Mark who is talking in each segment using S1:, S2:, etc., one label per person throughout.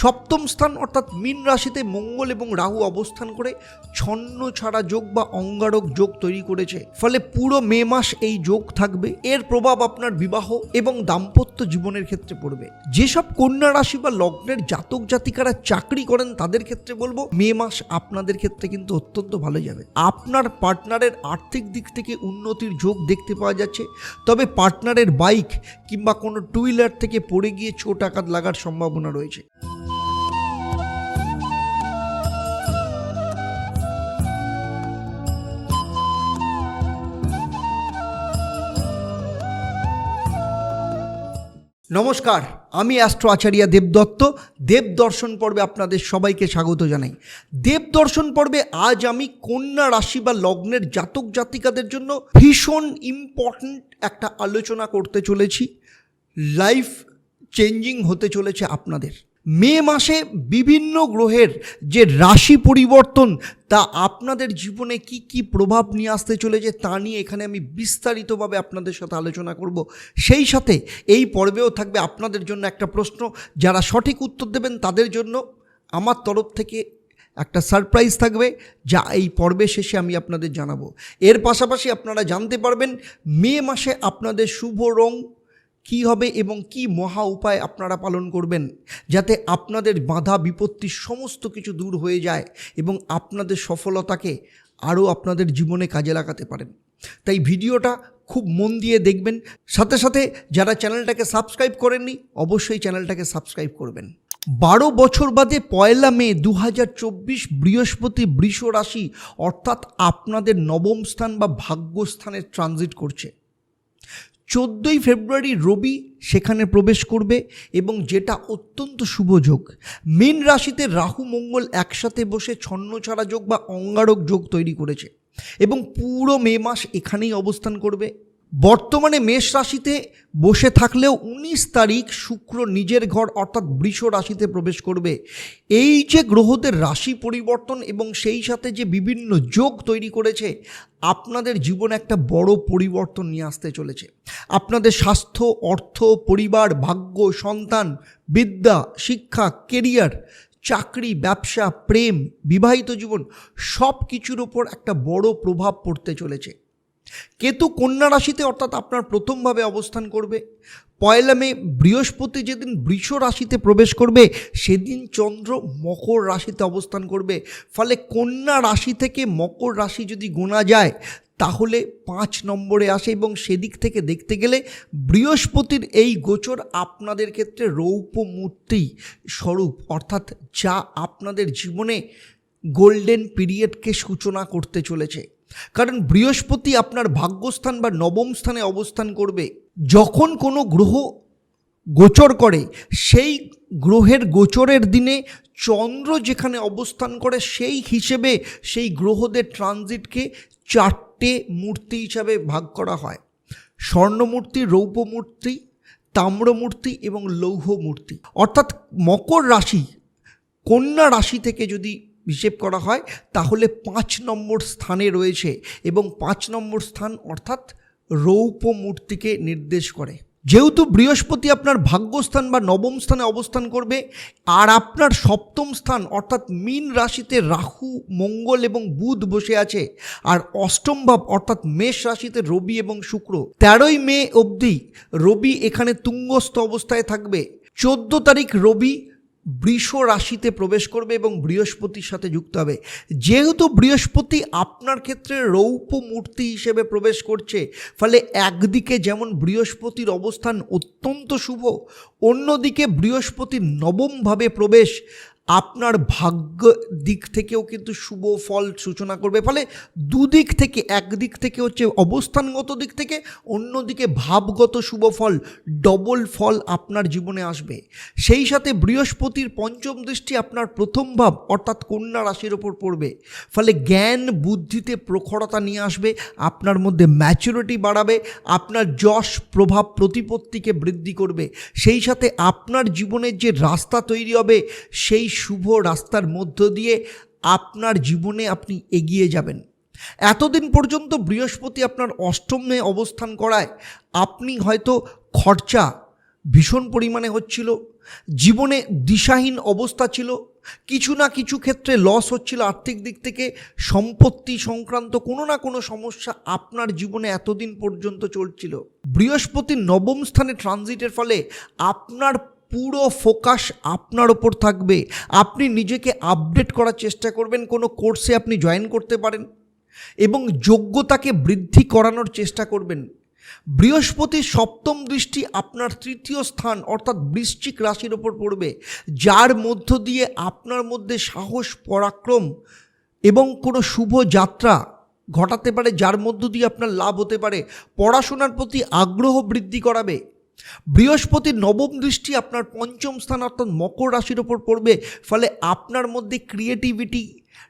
S1: সপ্তম স্থান অর্থাৎ মীন রাশিতে মঙ্গল এবং রাহু অবস্থান করে ছন্ন ছাড়া যোগ বা অঙ্গারক যোগ তৈরি করেছে। ফলে পুরো মে মাস এই যোগ থাকবে। এর প্রভাব আপনার বিবাহ এবং দাম্পত্য জীবনের ক্ষেত্রে পড়বে। যেসব কন্যা রাশি বা লগ্নের জাতক জাতিকারা চাকরি করেন তাদের ক্ষেত্রে বলব, মে মাস আপনাদের ক্ষেত্রে কিন্তু অত্যন্ত ভালো যাবে। আপনার পার্টনারের আর্থিক দিক থেকে উন্নতির যোগ দেখতে পাওয়া যাচ্ছে। তবে পার্টনারের বাইক কিংবা কোনো টু হুইলার থেকে পড়ে গিয়ে চোট আঘাত লাগার সম্ভাবনা রয়েছে। নমস্কার, আমি অ্যাস্ট্রো আচার্য দেবদত্ত দেব দর্শন পর্বে আপনাদের সবাইকে স্বাগত জানাই। দেব দর্শন পর্বে আজ আমি কন্যা রাশি বা লগ্নের জাতক জাতিকাদের জন্য ভীষণ ইম্পর্ট্যান্ট একটা আলোচনা করতে চলেছি। লাইফ চেঞ্জিং হতে চলেছে আপনাদের। মে মাসে বিভিন্ন গ্রহের যে রাশি পরিবর্তন, তা আপনাদের জীবনে কি কি প্রভাব নিয়ে আসতে চলেছে তা নিয়ে এখানে আমি বিস্তারিতভাবে আপনাদের সাথে আলোচনা করব। সেই সাথে এই পর্বেও থাকবে আপনাদের জন্য একটা প্রশ্ন, যারা সঠিক উত্তর দেবেন তাদের জন্য আমার তরফ থেকে একটা সারপ্রাইজ থাকবে, যা এই পর্বের শেষে আমি আপনাদের জানাব। এর পাশাপাশি আপনারা জানতে পারবেন, মে মাসে আপনাদের শুভ রং কি হবে এবং কি মহা উপায় আপনারা পালন করবেন যাতে আপনাদের বাধা বিপত্তি সমস্ত কিছু দূর হয়ে যায় এবং আপনাদের সফলতাকে আরও আপনাদের জীবনে কাজে লাগাতে পারেন। তাই ভিডিওটা খুব মন দিয়ে দেখবেন। সাথে সাথে যারা চ্যানেলটাকে সাবস্ক্রাইব করেননি, অবশ্যই চ্যানেলটাকে সাবস্ক্রাইব করবেন। বারো বছর বাদে পয়লা মে দু হাজার চব্বিশ বৃহস্পতি বৃষ রাশি অর্থাৎ আপনাদের নবম স্থান বা ভাগ্যস্থানে ট্রানজিট করছে। চোদ্দোই ফেব্রুয়ারি রবি সেখানে প্রবেশ করবে এবং যেটা অত্যন্ত শুভ যোগ, মীন রাশিতে রাহু, মঙ্গল একসাথে বসে ছন্নছাড়া যোগ বা অঙ্গারক যোগ তৈরি করেছে এবং পুরো মে মাস এখানেই অবস্থান করবে। বর্তমানে মেষ রাশিতে বসে থাকলেও উনিশ তারিখ শুক্র নিজের ঘর অর্থাৎ বৃষ রাশিতে প্রবেশ করবে। এই যে গ্রহদের রাশি পরিবর্তন এবং সেই সাথে যে বিভিন্ন যোগ তৈরি করেছে, আপনাদের জীবনে একটা বড় পরিবর্তন নিয়ে আসতে চলেছে। আপনাদের স্বাস্থ্য, অর্থ, পরিবার, ভাগ্য, সন্তান, বিদ্যা, শিক্ষা, কেরিয়ার, চাকরি, ব্যবসা, প্রেম, বিবাহিত জীবন সব কিছুর ওপর একটা বড় প্রভাব পড়তে চলেছে। কেতু কন্যা রাশিতে অর্থাৎ আপনার প্রথমভাবে অবস্থান করবে। পয়লা মে বৃহস্পতি যেদিন বৃষ রাশিতে প্রবেশ করবে, সেদিন চন্দ্র মকর রাশিতে অবস্থান করবে। ফলে কন্যা রাশি থেকে মকর রাশি যদি গোনা যায়, তাহলে পাঁচ নম্বরে আসে এবং সেদিক থেকে দেখতে গেলে বৃহস্পতির এই গোচর আপনাদের ক্ষেত্রে রৌপ্য মূর্তি স্বরূপ, অর্থাৎ যা আপনাদের জীবনে গোল্ডেন পিরিয়ডকে সূচনা করতে চলেছে। কারণ বৃহস্পতি আপনার ভাগ্যস্থান বা নবম স্থানে অবস্থান করবে। যখন কোনো গ্রহ গোচর করে, সেই গ্রহের গোচরের দিনে চন্দ্র যেখানে অবস্থান করে, সেই হিসেবে সেই গ্রহদের ট্রানজিটকে চারটে মূর্তি হিসাবে ভাগ করা হয়। স্বর্ণমূর্তি, রৌপ্যমূর্তি, তাম্রমূর্তি এবং লৌহ মূর্তি অর্থাৎ মকর রাশি, কন্যা রাশি থেকে যদি হিসেব করা হয়, তাহলে পাঁচ নম্বর স্থানে রয়েছে এবং পাঁচ নম্বর স্থান অর্থাৎ রৌপ্য মূর্তিকে নির্দেশ করে। যেহেতু বৃহস্পতি আপনার ভাগ্যস্থান বা নবম স্থানে অবস্থান করবে, আর আপনার সপ্তম স্থান অর্থাৎ মীন রাশিতে রাহু, মঙ্গল এবং বুধ বসে আছে, আর অষ্টম ভাব অর্থাৎ মেষ রাশিতে রবি এবং শুক্র, তেরোই মে অবধি রবি এখানে তুঙ্গস্থ অবস্থায় থাকবে, চোদ্দ তারিখ রবি বৃষ রাশিতে প্রবেশ করবে এবং বৃহস্পতির সাথে যুক্ত হবে। যেহেতু বৃহস্পতি আপনার ক্ষেত্রে রৌপ্য মূর্তি হিসেবে প্রবেশ করছে, ফলে একদিকে যেমন বৃহস্পতির অবস্থান অত্যন্ত শুভ, অন্যদিকে বৃহস্পতির নবমভাবে প্রবেশ আপনার ভাগ্য দিক থেকেও কিন্তু শুভ ফল সূচনা করবে। ফলে দুদিক থেকে, একদিক থেকে হচ্ছে অবস্থানগত দিক থেকে, অন্যদিকে ভাবগত শুভ ফল ডবল ফল আপনার জীবনে আসবে। সেই সাথে বৃহস্পতির পঞ্চম দৃষ্টি আপনার প্রথম ভাব, অর্থাৎ কন্যা রাশির ওপর পড়বে। ফলে জ্ঞান, বুদ্ধিতে প্রখরতা নিয়ে আসবে, আপনার মধ্যে ম্যাচুরিটি বাড়াবে, আপনার যশ প্রভাব প্রতিপত্তিকে বৃদ্ধি করবে। সেই সাথে আপনার জীবনের যে রাস্তা তৈরি হবে, সেই শুভ রাস্তার মধ্য দিয়ে আপনার জীবনে আপনি এগিয়ে যাবেন। এতদিন পর্যন্ত বৃহস্পতি আপনার অষ্টমে অবস্থান করায় আপনি হয়তো খরচা ভীষণ পরিমাণে হচ্ছিল, জীবনে দিশাহীন অবস্থা ছিল, কিছু না কিছু ক্ষেত্রে লস হচ্ছিল, আর্থিক দিক থেকে সম্পত্তি সংক্রান্ত কোনো না কোনো সমস্যা আপনার জীবনে এতদিন পর্যন্ত চলছিল। বৃহস্পতির নবম স্থানে ট্রানজিটের ফলে আপনার পুরো ফোকাস আপনার ওপর থাকবে। আপনি নিজেকে আপডেট করার চেষ্টা করবেন, কোনো কোর্সে আপনি জয়েন করতে পারেন এবং যোগ্যতাকে বৃদ্ধি করানোর চেষ্টা করবেন। বৃহস্পতির সপ্তম দৃষ্টি আপনার তৃতীয় স্থান, অর্থাৎ বৃশ্চিক রাশির ওপর পড়বে। যার মধ্য দিয়ে আপনার মধ্যে সাহস, পরাক্রম এবং কোনো শুভ যাত্রা ঘটাতে পারে, যার মধ্য দিয়ে আপনার লাভ হতে পারে। পড়াশোনার প্রতি আগ্রহ বৃদ্ধি করাবে। বৃহস্পতির নবম দৃষ্টি আপনার পঞ্চম স্থান অর্থাৎ মকর রাশির ওপর পড়বে, ফলে আপনার মধ্যে ক্রিয়েটিভিটি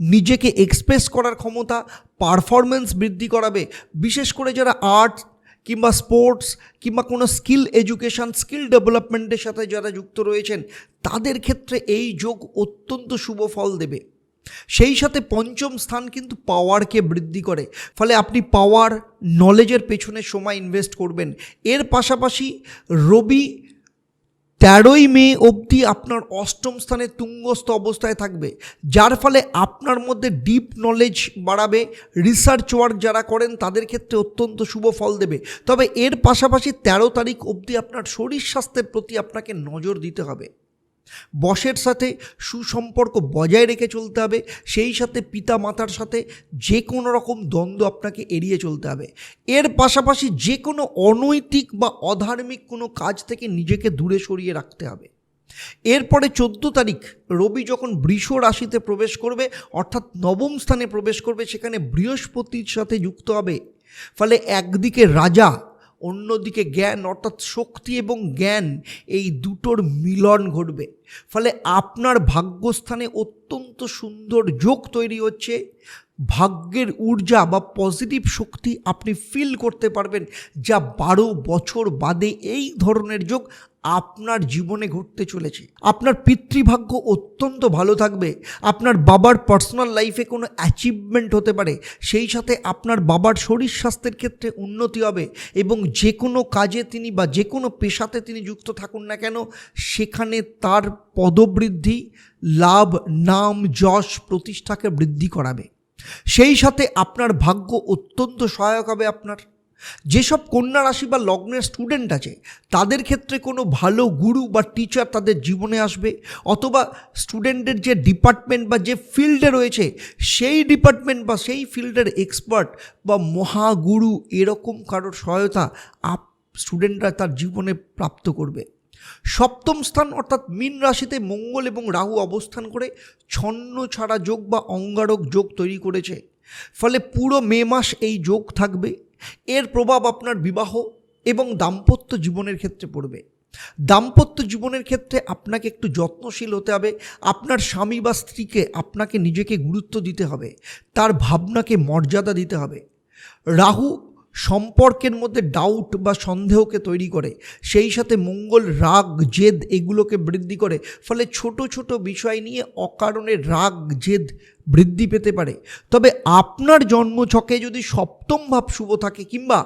S1: নিজেকে এক্সপ্রেস করার ক্ষমতা পারফরমেন্স বৃদ্ধি করাবে। বিশেষ করে যারা আর্ট কিংবা স্পোর্টস কিংবা কোনো স্কিল এডুকেশন স্কিল ডেভেলপমেন্টের সাথে যারা যুক্ত রয়েছেন, তাদের ক্ষেত্রে এই যোগ অত্যন্ত শুভ ফল দেবে। সেই সাথে পঞ্চম স্থান কিন্তু পাওয়ারকে বৃদ্ধি করে। ফলে আপনি পাওয়ার নলেজের পেছনে সময় ইনভেস্ট করবেন। এর পাশাপাশি রবি তেরোই মে অবধি আপনার অষ্টম স্থানে তুঙ্গস্থ অবস্থায় থাকবে। যার ফলে আপনার মধ্যে ডিপ নলেজ বাড়াবে। রিসার্চ ওয়ার্ক যারা করেন, তাদের ক্ষেত্রে অত্যন্ত শুভ ফল দেবে। তবে এর পাশাপাশি তেরো তারিখ অবধি আপনার শরীর স্বাস্থ্যের প্রতি আপনাকে নজর দিতে হবে। বসের সাথে সুসম্পর্ক বজায় রেখে চলতে হবে, সেই সাথে পিতা মাতার সাথে যে কোনো রকম দ্বন্দ্ব আপনাকে এড়িয়ে চলতে হবে। এর পাশাপাশি যে কোনো অনৈতিক বা অধার্মিক কোনো কাজ থেকে নিজেকে দূরে সরিয়ে রাখতে হবে। এরপরে চোদ্দ তারিখ, রবি যখন বৃষ রাশিতে প্রবেশ করবে, অর্থাৎ নবম স্থানে প্রবেশ করবে, সেখানে বৃহস্পতির সাথে যুক্ত হবে। ফলে একদিকে রাজা অন্যদিকে জ্ঞান, অর্থাৎ শক্তি এবং জ্ঞান, এই দুটোর মিলন ঘটবে। ফলে আপনার ভাগ্যস্থানে অত্যন্ত সুন্দর যোগ তৈরি হচ্ছে। ভাগ্যের ঊর্জা বা পজিটিভ শক্তি আপনি ফিল করতে পারবেন, যা বারো বছর বাদে এই ধরনের যোগ আপনার জীবনে ঘটতে চলেছে। আপনার পিতৃভাগ্য অত্যন্ত ভালো থাকবে। আপনার বাবার পার্সোনাল লাইফে কোনো অ্যাচিভমেন্ট হতে পারে। সেই সাথে আপনার বাবার শরীর স্বাস্থ্যের ক্ষেত্রে উন্নতি হবে এবং যে কোনো কাজে তিনি বা যে কোনো পেশাতে তিনি যুক্ত থাকুন না কেন, সেখানে তার পদবৃদ্ধি, লাভ, নাম, যশ প্রতিষ্ঠাকে বৃদ্ধি করাবে। সেই সাথে আপনার ভাগ্য অত্যন্ত সহায়ক হবে আপনার। যেসব কন্যা রাশি বা লগ্নের স্টুডেন্ট আছে, তাদের ক্ষেত্রে কোনো ভালো গুরু বা টিচার তাদের জীবনে আসবে? অথবা স্টুডেন্টের যে ডিপার্টমেন্ট বা যে ফিল্ডে রয়েছে, সেই ডিপার্টমেন্ট বা সেই ফিল্ডের এক্সপার্ট বা মহাগুরু এরকম কারোর সহায়তা আপ স্টুডেন্টরা তার জীবনে প্রাপ্ত করবে। সপ্তম স্থান অর্থাৎ মীন রাশিতে মঙ্গল এবং রাহু অবস্থান করে ছন্ন ছাড়া যোগ বা অঙ্গারক যোগ তৈরি করেছে। ফলে পুরো মে মাস এই যোগ থাকবে। এর প্রভাব আপনার বিবাহ এবং দাম্পত্য জীবনের ক্ষেত্রে পড়বে। দাম্পত্য জীবনের ক্ষেত্রে আপনাকে একটু যত্নশীল হতে হবে। আপনার স্বামী বা স্ত্রীকে আপনাকে নিজেকে গুরুত্ব দিতে হবে। তার ভাবনাকে মর্যাদা দিতে হবে। রাহু সম্পর্কের মধ্যে ডাউট বা সন্দেহকে তৈরি করে, সেই সাথে মঙ্গল, রাগ, জেদ এগুলোকে বৃদ্ধি করে, ফলে ছোট ছোট বিষয় নিয়ে অকারণে রাগ, জেদ বৃদ্ধি পেতে পারে। তবে আপনার জন্মছকে যদি সপ্তম ভাব শুভ থাকে কিংবা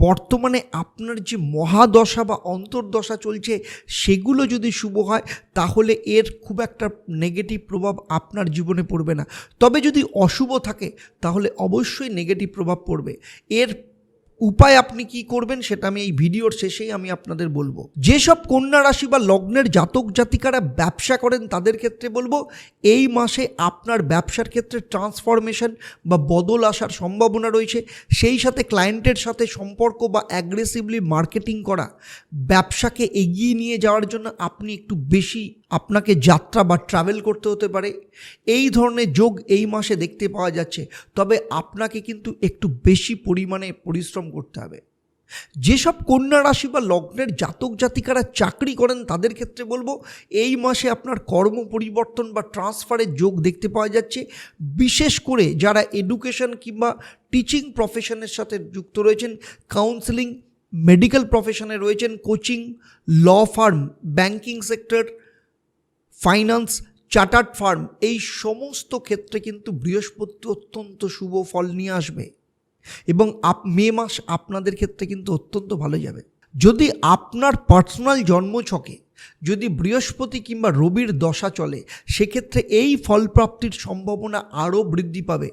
S1: বর্তমানে আপনার যে মহাদশা বা অন্তর্দশা চলছে, সেগুলো যদি শুভ হয়, তাহলে এর খুব একটা নেগেটিভ প্রভাব আপনার জীবনে পড়বে না। তবে যদি অশুভ থাকে, তাহলে অবশ্যই নেগেটিভ প্রভাব পড়বে। এর উপায় আপনি কি করবেন সেটা আমি এই ভিডিওর শেষেই আমি আপনাদের বলব। যেসব কন্যা রাশি বা লগ্নের জাতক জাতিকারা ব্যবসা করেন তাদের ক্ষেত্রে বলব, এই মাসে আপনার ব্যবসার ক্ষেত্রে ট্রান্সফরমেশন বা বদল আসার সম্ভাবনা রয়েছে। সেই সাথে ক্লায়েন্টের সাথে সম্পর্ক বা অ্যাগ্রেসিভলি মার্কেটিং করা, ব্যবসাকে এগিয়ে নিয়ে যাওয়ার জন্য আপনি একটু বেশি আপনাকে যাত্রা বা ট্রাভেল করতে হতে পারে। এই ধরনের যোগ এই মাসে দেখতে পাওয়া যাচ্ছে। তবে আপনাকে কিন্তু একটু বেশি পরিমাণে পরিশ্রম করতে হবে। যেসব কন্যা রাশি বা লগ্নের জাতক জাতিকারা চাকরি করেন তাদের ক্ষেত্রে বলব, এই মাসে আপনার কর্ম পরিবর্তন বা ট্রান্সফারের যোগ দেখতে পাওয়া যাচ্ছে। বিশেষ করে যারা এডুকেশন কিংবা টিচিং প্রফেশনের সাথে যুক্ত রয়েছেন কাউন্সেলিং মেডিকেল প্রফেশনে রয়েছেন coaching law firm banking sector finance chartered firm এই সমস্ত ক্ষেত্রে কিন্তু বৃহস্পতি অত্যন্ত শুভ ফল নিয়ে আসবে। এবং আপ, মে মাস আপনাদের ক্ষেত্রে কিন্তু অত্যন্ত ভালো যাবে। যদি আপনার পার্সোনাল জন্মছকে যদি বৃহস্পতি কিংবা রবির দশা চলে, সেক্ষেত্রে এই ফলপ্রাপ্তির সম্ভাবনা আরও বৃদ্ধি পাবে।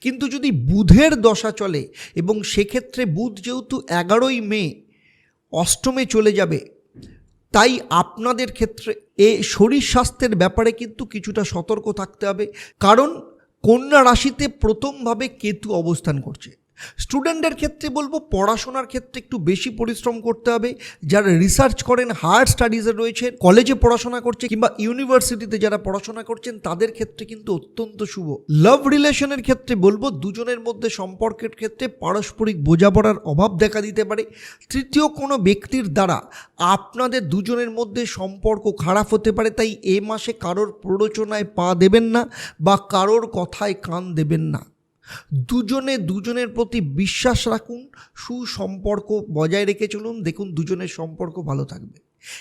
S1: কিন্তু যদি বুধের দশা চলে, এবং সেক্ষেত্রে বুধ যেহেতু এগারোই মে, অষ্টমে চলে যাবে তাই আপনাদের ক্ষেত্রে এ শরীর স্বাস্থ্যের ব্যাপারে কিন্তু কিছুটা সতর্ক থাকতে হবে। কারণ কন্যা রাশিতে প্রথমভাবে কেতু অবস্থান করছে। স্টুডেন্টদের ক্ষেত্রে বলব, পড়াশোনার ক্ষেত্রে একটু বেশি পরিশ্রম করতে হবে। যারা রিসার্চ করেন হায়ার স্টাডিজে রয়েছে কলেজে পড়াশোনা করছে কিংবা ইউনিভার্সিটিতে যারা পড়াশোনা করছেন, তাদের ক্ষেত্রে কিন্তু অত্যন্ত শুভ। লাভ রিলেশনের ক্ষেত্রে বলব, দুজনের মধ্যে সম্পর্কের ক্ষেত্রে পারস্পরিক বোঝাপড়ার অভাব দেখা দিতে পারে। তৃতীয়, কোনো ব্যক্তির দ্বারা আপনাদের দুজনের মধ্যে সম্পর্ক খারাপ হতে পারে, তাই এ মাসে কারোর প্ররোচনায় পা দেবেন না বা কারোর কথায় কান দেবেন না। দুজনে, দুজনের প্রতি বিশ্বাস রাখুন, সুসম্পর্ক বজায় রেখে চলুন, দেখুন দুজনের সম্পর্ক ভালো থাকবে।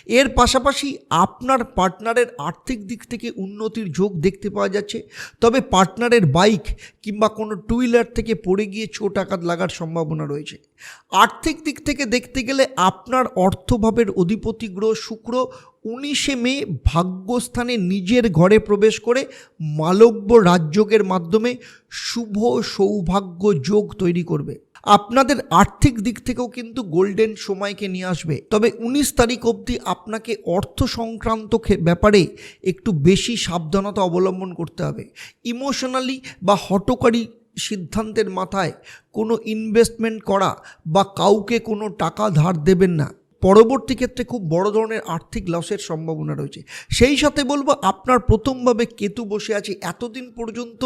S1: এর পাশাপাশি আপনার পার্টনারের আর্থিক দিক থেকে উন্নতির যোগ দেখতে পাওয়া যাচ্ছে, তবে পার্টনারের বাইক কিংবা কোনো টু হুইলার থেকে পড়ে গিয়ে ছোট আঘাত লাগার সম্ভাবনা রয়েছে। আর্থিক দিক থেকে দেখতে গেলে আপনার অর্থভাবের অধিপতি গ্রহ শুক্র উনিশে মে ভাগ্যস্থানে নিজের ঘরে প্রবেশ করে মালব্য রাজযোগের মাধ্যমে শুভ সৌভাগ্য যোগ তৈরি করবে। আপনাদের আর্থিক দিক থেকেও কিন্তু গোল্ডেন সময়কে নিয়ে আসবে। তবে উনিশ তারিখ অবধি আপনাকে অর্থ সংক্রান্ত ব্যাপারে একটু বেশি সাবধানতা অবলম্বন করতে হবে। ইমোশনালি বা হটকারী সিদ্ধান্তের মাথায় কোনো ইনভেস্টমেন্ট করা বা কাউকে কোনো টাকা ধার দেবেন না। পরবর্তী ক্ষেত্রে খুব বড় ধরনের আর্থিক লসের সম্ভাবনা রয়েছে। সেই সাথে বলব, আপনার প্রথমভাবে কেতু বসে আছে এতদিন পর্যন্ত,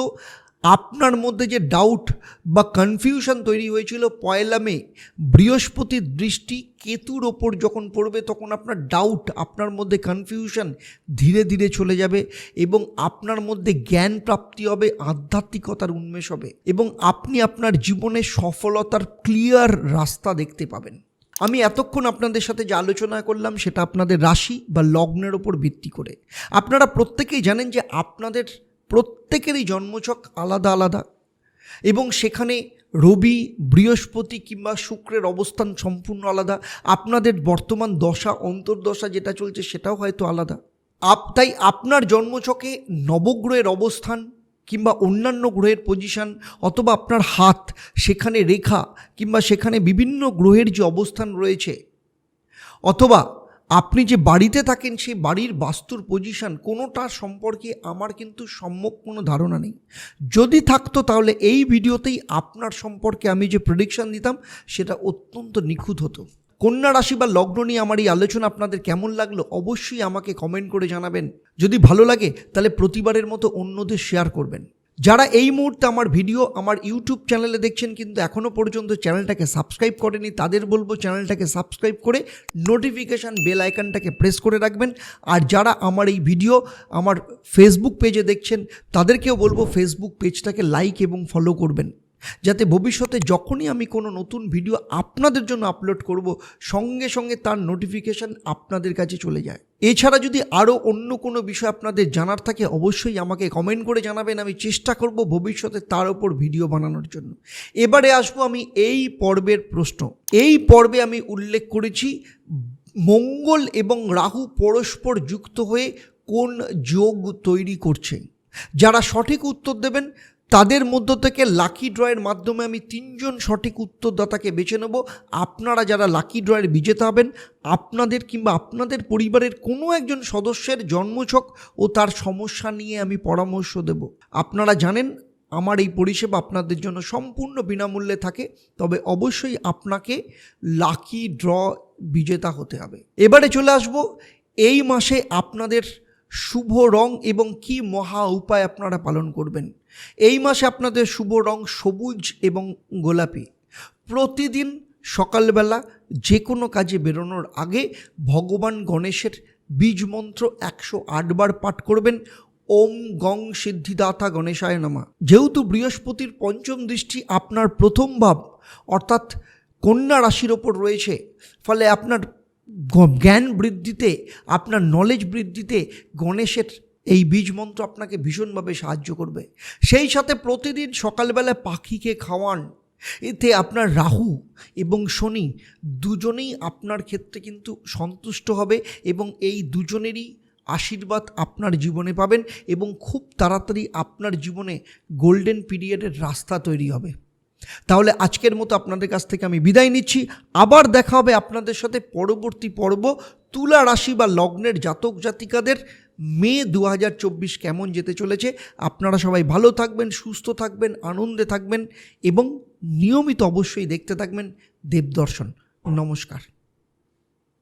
S1: আপনার মধ্যে যে ডাউট বা কনফিউশন তৈরি হয়েছিল পয়লা মে, বৃহস্পতির দৃষ্টি কেতুর ওপর যখন পড়বে তখন আপনার ডাউট আপনার মধ্যে কনফিউশন ধীরে ধীরে চলে যাবে এবং আপনার মধ্যে জ্ঞান প্রাপ্তি হবে, আধ্যাত্মিকতার উন্মেষ হবে এবং আপনি আপনার জীবনে সফলতার ক্লিয়ার রাস্তা দেখতে পাবেন। আমি এতক্ষণ আপনাদের সাথে যে আলোচনা করলাম, সেটা আপনাদের রাশি বা লগ্নের ওপর ভিত্তি করে। আপনারা প্রত্যেকেই জানেন যে আপনাদের প্রত্যেকেরই জন্মচক আলাদা আলাদা এবং সেখানে রবি, বৃহস্পতি কিংবা শুক্রের অবস্থান সম্পূর্ণ আলাদা। আপনাদের বর্তমান দশা, অন্তর্দশা যেটা চলছে সেটাও হয়তো আলাদা। আপ, তাই আপনার জন্মচকে নবগ্রহের অবস্থান কিংবা অন্যান্য গ্রহের পজিশন অথবা আপনার হাত, সেখানে রেখা কিংবা সেখানে বিভিন্ন গ্রহের যে অবস্থান রয়েছে, অথবা আপনি যে বাড়িতে থাকেন, সেই বাড়ির বাস্তুর পজিশন কোনোটার সম্পর্কে আমার কিন্তু সম্যক কোনো ধারণা নেই। যদি থাকতো তাহলে এই ভিডিওতেই আপনার সম্পর্কে আমি যে প্রেডিকশন দিতাম, সেটা অত্যন্ত নিখুঁত হতো। কন্যা রাশি বা লগ্ন নিয়ে আমার এই আলোচনা আপনাদের কেমন লাগল অবশ্যই আমাকে কমেন্ট করে জানাবেন। যদি ভালো লাগে, তাহলে প্রতিবারের মতো অন্যদের শেয়ার করবেন। যারা এই মুহূর্তে আমার ভিডিও আমার ইউটিউব চ্যানেলে দেখছেন কিন্তু এখনও পর্যন্ত চ্যানেলটাকে সাবস্ক্রাইব করেনি, তাদের বলব চ্যানেলটাকে সাবস্ক্রাইব করে নোটিফিকেশান বেল আইকনটাকে প্রেস করে রাখবেন। আর যারা আমার এই ভিডিও আমার ফেসবুক পেজে দেখছেন, তাদেরকেও বলব ফেসবুক পেজটাকে লাইক এবং ফলো করবেন। যাতে ভবিষ্যতে যখনই আমি কোনো নতুন ভিডিও আপনাদের জন্য আপলোড করব, সঙ্গে সঙ্গে তার নোটিফিকেশান আপনাদের কাছে চলে যায়। এছাড়া যদি আরও অন্য কোনো বিষয় আপনাদের জানার থাকে, অবশ্যই আমাকে কমেন্ট করে জানাবেন। আমি চেষ্টা করব ভবিষ্যতে তার ওপর ভিডিও বানানোর জন্য। এবারে আসব আমি এই পর্বের প্রশ্ন। এই পর্বে আমি উল্লেখ করেছি, মঙ্গল এবং রাহু পরস্পর যুক্ত হয়ে কোন যোগ তৈরি করছে। যারা সঠিক উত্তর দেবেন তাদের মধ্য থেকে লাকি ড্রয়ের মাধ্যমে আমি তিনজন সঠিক উত্তরদাতাকে বেছে নেব। আপনারা যারা লাকি ড্রয়ের বিজেতা হবেন, আপনাদের কিংবা আপনাদের পরিবারের কোনো একজন সদস্যের জন্মছক ও তার সমস্যা নিয়ে আমি পরামর্শ দেব। আপনারা জানেন, আমার এই পরিষেবা আপনাদের জন্য সম্পূর্ণ বিনামূল্যে থাকে, তবে অবশ্যই আপনাকে লাকি ড্র বিজেতা হতে হবে। এবারে চলে আসব, এই মাসে আপনাদের শুভ রং এবং কি মহা উপায় আপনারা পালন করবেন। এই মাসে আপনাদের শুভ রং সবুজ এবং গোলাপি। প্রতিদিন সকালবেলা যে কোনো কাজে বেরোনোর আগে ভগবান গণেশের বীজ মন্ত্র একশো আটবার পাঠ করবেন। ওম গং সিদ্ধিদাতা গণেশায় নামা। যেহেতু বৃহস্পতির পঞ্চম দৃষ্টি আপনার প্রথম ভাব, অর্থাৎ কন্যা রাশির ওপর রয়েছে, ফলে আপনার জ্ঞান বৃদ্ধিতে, আপনার নলেজ বৃদ্ধিতে গণেশের এই বীজ মন্ত্র আপনাকে ভীষণভাবে সাহায্য করবে। সেই সাথে প্রতিদিন সকালবেলা পাখিকে খাওয়ান। এতে আপনার রাহু এবং শনি দুজনেই আপনার ক্ষেত্রে কিন্তু সন্তুষ্ট হবে এবং এই দুজনেরই আশীর্বাদ আপনার জীবনে পাবেন এবং খুব তাড়াতাড়ি আপনার জীবনে গোল্ডেন পিরিয়ডের রাস্তা তৈরি হবে। তাহলে আজকের মতো আপনাদের কাছ থেকে আমি বিদায় নিচ্ছি। আবার দেখা হবে আপনাদের সাথে পরবর্তী পর্ব তুলা রাশি বা লগ্নের জাতক জাতিকাদের মে দু হাজার চব্বিশ কেমন যেতে চলেছে। আপনারা সবাই ভালো থাকবেন, সুস্থ থাকবেন, আনন্দে থাকবেন এবং নিয়মিত অবশ্যই দেখতে থাকবেন দেবদর্শন। নমস্কার।